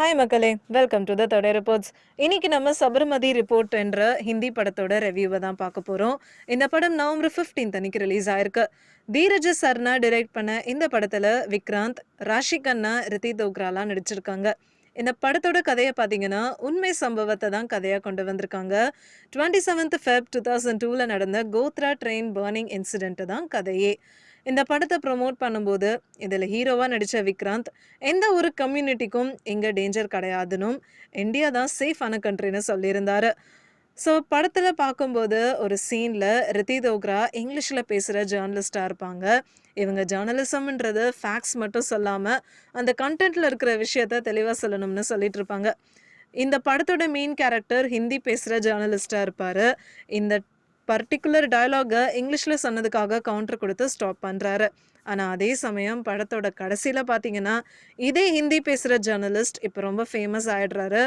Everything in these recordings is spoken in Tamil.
ஹாய் மக்களே. வெல்கம் டு த தொடர் ரிப்போர்ட்ஸ் இன்னைக்கு நம்ம சபர்மதி ரிப்போர்ட் என்ற ஹிந்தி படத்தோட ரிவ்யூவை தான் பார்க்க போகிறோம் இந்த படம் நவம்பர் 15th அன்னைக்கு ரிலீஸ் ஆயிருக்கு. தீரஜ சர்னா டிரெக்ட் பண்ண இந்த படத்தில் விக்ராந்த் ராஷி கண்ணா ரித்தி தோக்ராலாம் நடிச்சிருக்காங்க. இந்த படத்தோட கதையை பார்த்தீங்கன்னா உண்மை சம்பவத்தை தான் கதையாக கொண்டு வந்திருக்காங்க. Twenty seventh Feb two thousand டூவில் நடந்த கோத்ரா ட்ரெயின் பேர்னிங் இன்சிடென்ட்டு தான் கதையே. இந்த படத்தை ப்ரொமோட் பண்ணும்போது இதில் ஹீரோவாக நடித்த விக்ராந்த் எந்த ஒரு கம்யூனிட்டிக்கும் இங்கே டேஞ்சர் கிடையாதுன்னு இந்தியா தான் சேஃபான கண்ட்ரின்னு சொல்லியிருந்தார். ஸோ படத்தில் பார்க்கும்போது ஒரு சீனில் ரித்தி தோக்ரா இங்கிலீஷில் பேசுகிற ஜேர்னலிஸ்டாக இருப்பாங்க. இவங்க ஜேர்னலிசம்ன்றது ஃபேக்ட்ஸ் மட்டும் சொல்லாமல் அந்த கண்டென்ட்டில் இருக்கிற விஷயத்த தெளிவாக சொல்லணும்னு சொல்லிட்டு இருப்பாங்க. இந்த படத்தோட மெயின் கேரக்டர் ஹிந்தி பேசுகிற ஜேர்னலிஸ்ட்டாக இருப்பார். இந்த பர்டிகுலர் டயலாகை இங்கிலீஷில் சொன்னதுக்காக கவுண்டர் கொடுத்து ஸ்டாப் பண்ணுறாரு ஆனால் அதே சமயம் படத்தோட கடைசியில் பார்த்தீங்கன்னா இதே ஹிந்தி பேசுகிற ஜேர்னலிஸ்ட் இப்போ ரொம்ப ஃபேமஸ் ஆயிடுறாரு.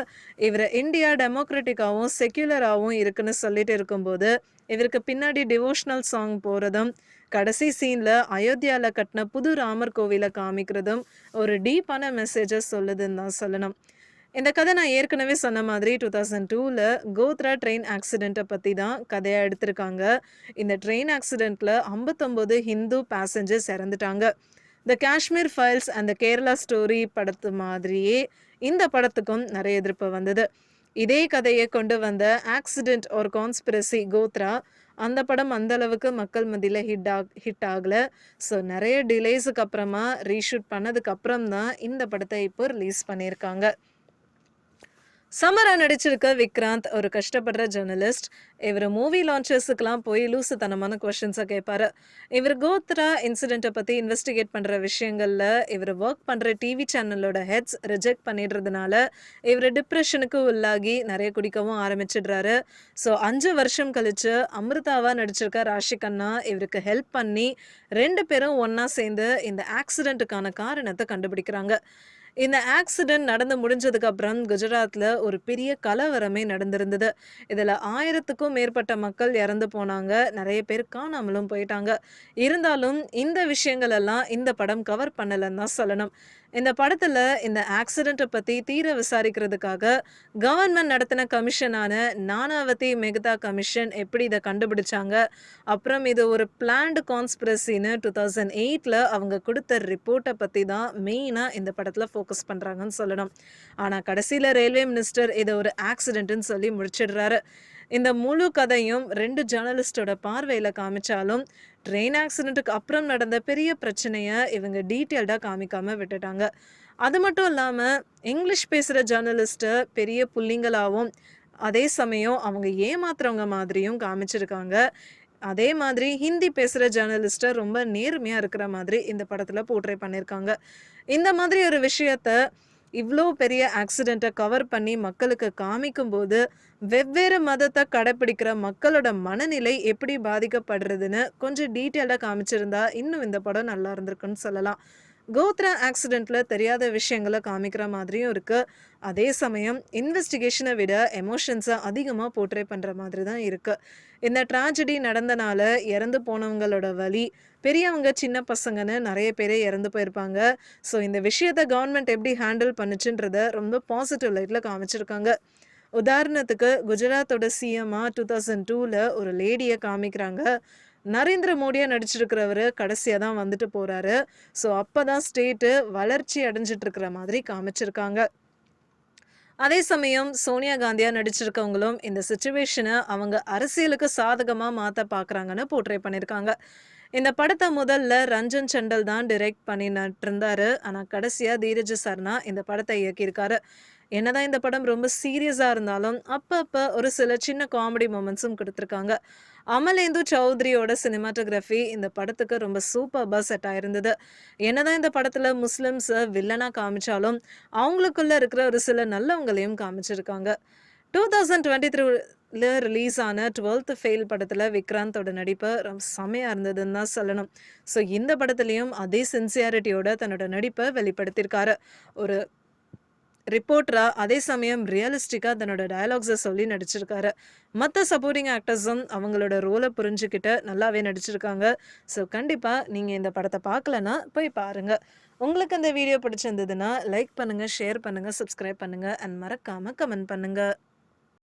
இவர் இந்தியா டெமோக்ராட்டிக்காகவும் செக்யூலராகவும் இருக்குன்னு சொல்லிட்டு இருக்கும்போது இவருக்கு பின்னாடி டிவோஷனல் சாங் போகிறதும் கடைசி சீனில் அயோத்தியாவில் கட்டின புது ராமர் கோவிலை காமிக்கிறதும் ஒரு டீப்பான மெசேஜை சொல்லுதுன்னு தான் சொல்லணும். இந்த கதை நான் ஏற்கனவே சொன்ன மாதிரி டூ தௌசண்ட் டூவில் கோத்ரா ட்ரெயின் ஆக்சிடெண்ட்டை பற்றி தான் கதையாக எடுத்திருக்காங்க. இந்த ட்ரெயின் ஆக்சிடெண்ட்டில் ஐம்பத்தொம்போது ஹிந்து பேசஞ்சர்ஸ் இறந்துட்டாங்க. த காஷ்மீர் ஃபைல்ஸ் அந்த கேரளா ஸ்டோரி படத்து மாதிரியே இந்த படத்துக்கும் நிறைய எதிர்ப்பு வந்தது. இதே கதையை கொண்டு வந்த ஆக்சிடெண்ட் ஒரு கான்ஸ்பிரசி கோத்ரா அந்த படம் அந்த அளவுக்கு மக்கள் மத்தியில் ஹிட் ஆக் ஹிட் ஆகலை. ஸோ நிறைய டிலேஸுக்கு அப்புறமா ரீஷூட் பண்ணதுக்கு அப்புறம் தான் இந்த படத்தை இப்போ ரிலீஸ் பண்ணியிருக்காங்க. சமரா நடிச்சிருக்க விக்ராந்த் ஒரு கஷ்டப்படுற ஜேர்னலிஸ்ட் இவர் மூவி லான்ச்சஸுக்கெலாம் போய் லூசுத்தனமான கொஷின்ஸை கேட்பாரு இவர் கோத்ரா இன்சிடெண்ட்டை பற்றி இன்வெஸ்டிகேட் பண்ணுற விஷயங்களில் இவர் ஒர்க் பண்ணுற டிவி சேனலோட ஹெட்ஸ் ரிஜெக்ட் பண்ணிடுறதுனால இவர் டிப்ரெஷனுக்கு உள்ளாகி நிறைய குடிக்கவும் ஆரம்பிச்சிடுறாரு. ஸோ அஞ்சு வருஷம் கழித்து அமிர்தாவாக நடிச்சிருக்க ராஷிகண்ணா இவருக்கு ஹெல்ப் பண்ணி ரெண்டு பேரும் ஒன்றா சேர்ந்து இந்த ஆக்சிடெண்ட்டுக்கான காரணத்தை கண்டுபிடிக்கிறாங்க. இந்த ஆக்சிடென்ட் நடந்து முடிஞ்சதுக்கு அப்புறம் குஜராத்தில் ஒரு பெரிய கலவரமே நடந்திருந்தது. இதில் ஆயிரத்துக்கும் மேற்பட்ட மக்கள் இறந்து போனாங்க. நிறைய பேர் காணாமலும் போயிட்டாங்க. இருந்தாலும் இந்த விஷயங்கள் எல்லாம் இந்த படம் கவர் பண்ணலைன்னு தான் சொல்லணும். இந்த படத்தில் இந்த ஆக்சிடெண்ட்டை பற்றி தீர விசாரிக்கிறதுக்காக கவர்மெண்ட் நடத்தின கமிஷனான நானாவதி மெகதா கமிஷன் எப்படி இதை கண்டுபிடிச்சாங்க? அப்புறம் இது ஒரு பிளான்டு கான்ஸ்பிரசின்னு டூ தௌசண்ட் எயிட்டில் அவங்க கொடுத்த ரிப்போர்ட்டை பற்றி தான் மெயினாக இந்த படத்தில் ஃபோக்கஸ் பண்ணுறாங்கன்னு சொல்லணும். ஆனால் கடைசியில் ரயில்வே மினிஸ்டர் இதை ஒரு ஆக்சிடென்ட்னு சொல்லி முடிச்சிடுறாரு. இந்த முழு கதையும் ரெண்டு ஜேர்னலிஸ்டோட பார்வையில் காமிச்சாலும் ட்ரெயின் ஆக்சிடென்ட்டுக்கு அப்புறம் நடந்த பெரிய பிரச்சனையை இவங்க டீட்டெயில்டாக காமிக்காமல் விட்டுட்டாங்க. அது மட்டும் இல்லாமல் இங்கிலீஷ் பேசுகிற ஜேர்னலிஸ்ட்டை பெரிய புள்ளிங்களாகவும் அதே சமயம் அவங்க ஏமாத்துறவங்க மாதிரியும் காமிச்சிருக்காங்க. அதே மாதிரி ஹிந்தி பேசுகிற ஜேர்னலிஸ்ட்டை ரொம்ப நேர்மையாக இருக்கிற மாதிரி இந்த படத்தில் போர்ட்ரே பண்ணியிருக்காங்க இந்த மாதிரி ஒரு விஷயத்த இவ்வளோ பெரிய ஆக்சிடெண்ட்டை கவர் பண்ணி மக்களுக்கு காமிக்கும்போது வெவ்வேறு மதத்தை கடைப்பிடிக்கிற மக்களோட மனநிலை எப்படி பாதிக்கப்படுறதுன்னு கொஞ்சம் டீட்டெயிலாக காமிச்சிருந்தா இன்னும் இந்த படம் நல்லா இருந்திருக்குன்னு சொல்லலாம். கோத்ரா ஆக்சிடெண்ட்டில் தெரியாத விஷயங்களை காமிக்கிற மாதிரியும் இருக்குது அதே சமயம் இன்வெஸ்டிகேஷனை விட எமோஷன்ஸை அதிகமாக போர்ட்ரே பண்ணுற மாதிரி தான் இருக்குது இந்த ட்ராஜடி நடந்தனால இறந்து போனவங்களோட வழி பெரியவங்க சின்ன பசங்கன்னு நிறைய பேரே இறந்து போயிருப்பாங்க. ஸோ இந்த விஷயத்தை கவர்மெண்ட் எப்படி ஹேண்டில் பண்ணுச்சுன்றத ரொம்ப பாசிட்டிவ் லைட்டில் காமிச்சிருக்காங்க. உதாரணத்துக்கு குஜராத்தோட சிஎம்மா டூ தௌசண்ட் டூவில் ஒரு லேடியை காமிக்கிறாங்க. நரேந்திர மோடியாக நடிச்சிருக்கிறவர் கடைசியாக தான் வந்துட்டு போகிறாரு ஸோ அப்போ தான் ஸ்டேட்டு வளர்ச்சி அடைஞ்சிட்ருக்கிற மாதிரி காமிச்சிருக்காங்க. அதே சமயம் சோனியா காந்தியாக நடிச்சிருக்கவங்களும் இந்த சுச்சுவேஷனை அவங்க அரசியலுக்கு சாதகமாக மாற்ற பார்க்குறாங்கன்னு போர்ட்ரே பண்ணியிருக்காங்க இந்த படத்தை முதல்ல ரஞ்சன் சண்டல் தான் டிரெக்ட் பண்ணிட்டு இருந்தாரு ஆனால் கடைசியாக தீரஜ சர்னா இந்த படத்தை இயக்கியிருக்காரு. என்னதான் இந்த படம் ரொம்ப சீரியஸாக இருந்தாலும் அப்பப்போ ஒரு சில சின்ன காமெடி மூமெண்ட்ஸும் கொடுத்துருக்காங்க. அமலேந்து சௌத்ரியோட சினிமாட்டோகிராஃபி இந்த படத்துக்கு ரொம்ப சூப்பர்பாக செட் ஆயிருந்தது. என்னதான் இந்த படத்தில் முஸ்லிம்ஸை வில்லனாக காமிச்சாலும் அவங்களுக்குள்ள இருக்கிற ஒரு சில நல்லவங்களையும் காமிச்சிருக்காங்க. டூ தௌசண்ட் டுவெண்ட்டி த்ரீல ரிலீஸ் ஆன டுவெல்த் ஃபெயில் படத்தில் விக்ராந்தோட நடிப்பு ரொம்ப செமையாக இருந்ததுன்னு தான் சொல்லணும். ஸோ இந்த படத்துலேயும் அதே சின்சியாரிட்டியோட தன்னோட நடிப்பை வெளிப்படுத்தியிருக்காரு. ஒரு ரிப்போர்ட்டராக அதே சமயம் ரியலிஸ்டிக்காக தன்னோட டயலாக்ஸை சொல்லி நடிச்சிருக்காரு. மற்ற சப்போர்ட்டிங் ஆக்டர்ஸும் அவங்களோட ரோலை புரிஞ்சுக்கிட்டு நல்லாவே நடிச்சிருக்காங்க. ஸோ கண்டிப்பாக நீங்கள் இந்த படத்தை பார்க்கலன்னா போய் பாருங்கள் உங்களுக்கு இந்த வீடியோ பிடிச்சிருந்ததுன்னா லைக் பண்ணுங்கள் ஷேர் பண்ணுங்க, சப்ஸ்கிரைப் பண்ணுங்க அண்ட் மறக்காம கமெண்ட் பண்ணுங்கள்